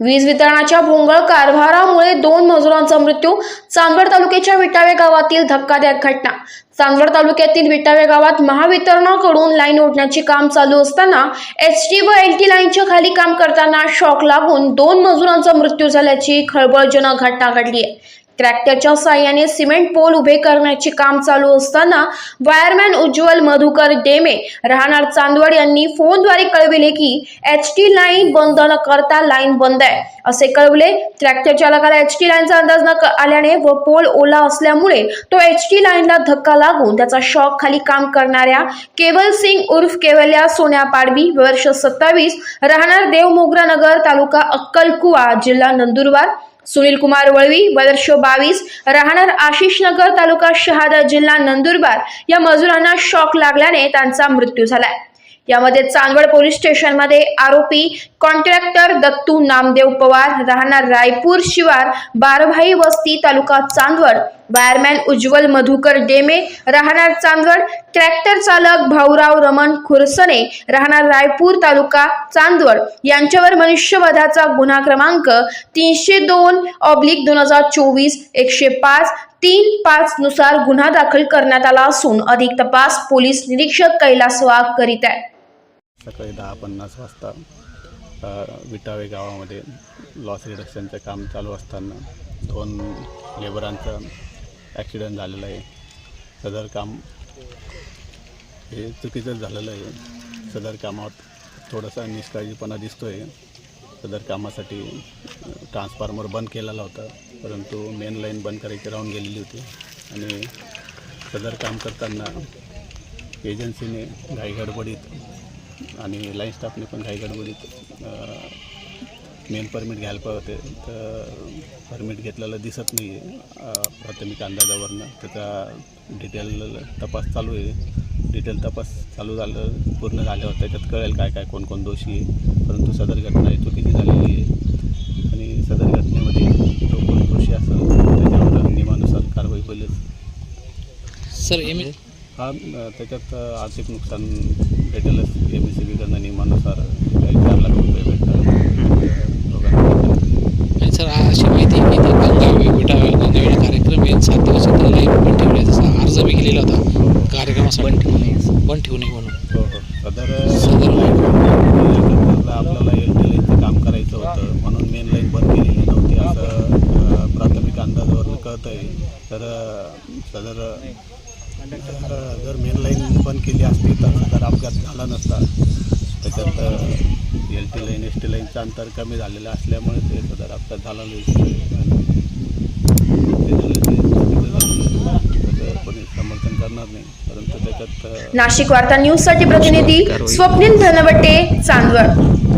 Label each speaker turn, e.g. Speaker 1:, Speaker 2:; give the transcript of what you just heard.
Speaker 1: वीज वितरणाच्या भोंगळ कारभारामुळे दोन मजुरांचा मृत्यू चांदवड तालुक्याच्या विटावे गावातील धक्कादायक घटना. चांदवड तालुक्यातील विटावे गावात महावितरणाकडून लाईन ओढण्याचे काम चालू असताना एस टी व एल टी लाईनच्या खाली काम करताना शॉक लागून दोन मजुरांचा मृत्यू झाल्याची खळबळजनक घटना घडली आहे. ट्रॅक्टरच्या सहाय्याने सिमेंट पोल उभे करण्याचे काम चालू असताना वायरमॅन उज्ज्वल मधुकर डेमे राहणार चांदवड यांनी फोनद्वारे कळविले की एच टी लाईन बंद न करता लाईन बंद आहे. असे कळवले ट्रॅक्टर चालकाला एच टी लाईनचा अंदाज न क- आल्याने व पोल ओला असल्यामुळे तो एच टी लाईनला धक्का लागून त्याचा शॉक खाली काम करणाऱ्या केवल सिंग उर्फ केवल्या सोन्या पाडवी वर्ष सत्तावीस राहणार देवमोगरा नगर तालुका अक्कलकुवा जिल्हा नंदुरबार सुनील कुमार वळवी वर्ष बावीस राहणार आशिष नगर तालुका शहादा जिल्हा नंदुरबार या मजुरांना शॉक लागल्याने त्यांचा मृत्यू झालाय. यामध्ये चांदवड पोलीस स्टेशनमध्ये आरोपी कॉन्ट्रॅक्टर दत्तू नामदेव पवार राहणार रायपूर शिवार बारभाई वस्ती तालुका चांदवड वायरमॅन उज्ज्वल मधुकर डेमे राहणार चांदवड ट्रॅक्टर चालक भाऊराव रमण खुरसने राहणार रायपूर तालुका चांदवड. यांच्यावर मनुष्यवधाचा गुन्हा क्रमांक तीनशे दोन ऑब्लिक दोन हजार चोवीस एकशे पाच तीन पाच नुसार गुन्हा दाखल करण्यात आला असून अधिक तपास पोलीस निरीक्षक कैलास वाघ करीत आहे
Speaker 2: सकाळी दहा पन्नास वाजता विटावे गावामध्ये लॉस रिडक्शनचं काम चालू असताना दोन लेबरांचं ॲक्सिडेंट झालेला आहे. सदर काम हे चुकीचंच झालेलं आहे. सदर कामात थोडासा निष्काळजीपणा दिसतो आहे सदर कामासाठी ट्रान्सफॉर्मर बंद केलेला होता परंतु मेन लाईन बंद करायची राहून गेलेली होती. आणि सदर काम करताना एजन्सीने घाई गडबडीत आणि लाईन स्टाफने पण घाईगडबडीत गडबडीत मेन परमिट घ्यायला पाहिजे होते. तर परमिट घेतलेलं दिसत नाही आहे प्राथमिक अंदाजावरनं त्याचा डिटेल तपास चालू आहे. डिटेल तपास चालू झालं पूर्ण झाल्यावर त्याच्यात कळेल काय काय कोण कोण दोषी आहे. परंतु सदर घटना ही चुकीची झालेली आहे. आणि सदर घटनेमध्ये जो कोण दोषी असेल त्याच्यावर नियमानुसार कारवाई होईल
Speaker 3: सर एम
Speaker 2: हा त्याच्यात आर्थिक नुकसान भेटेलच. एम एस सी बीकडनं नियमानुसार काही चार लाख रुपये भेटतात.
Speaker 3: सर अशी माहिती आहे की इथं गंगा विटा गंगावेळ कार्यक्रम आहे सात दिवस इथं लाईव्ह पण ठेवले तसा अर्ज बी केलेला होता. कार्यक्रमासाठी. बंद ठेवू नये बंद ठेवू नये म्हणून.
Speaker 2: हो हो. सदर आपल्याला एल टी लाईनचं काम करायचं होतं. म्हणून मेन लाईन बंद केलेली नव्हती असं प्राथमिक अंदाजावरून कळत आहे तर सदर अ, जर मेन लाईन बंद केली असती तर सदर अपघात झाला नसता. त्याच्यात L T line S T लाईनचं अंतर कमी झालेलं असल्यामुळे ते सदर अपघात झाला कोणी समर्थन करणार नाही. परंतु त्याच्यात
Speaker 1: नाशिक वार्ता न्यूजसाठी प्रतिनिधी स्वप्नील धनवटे चांदवड.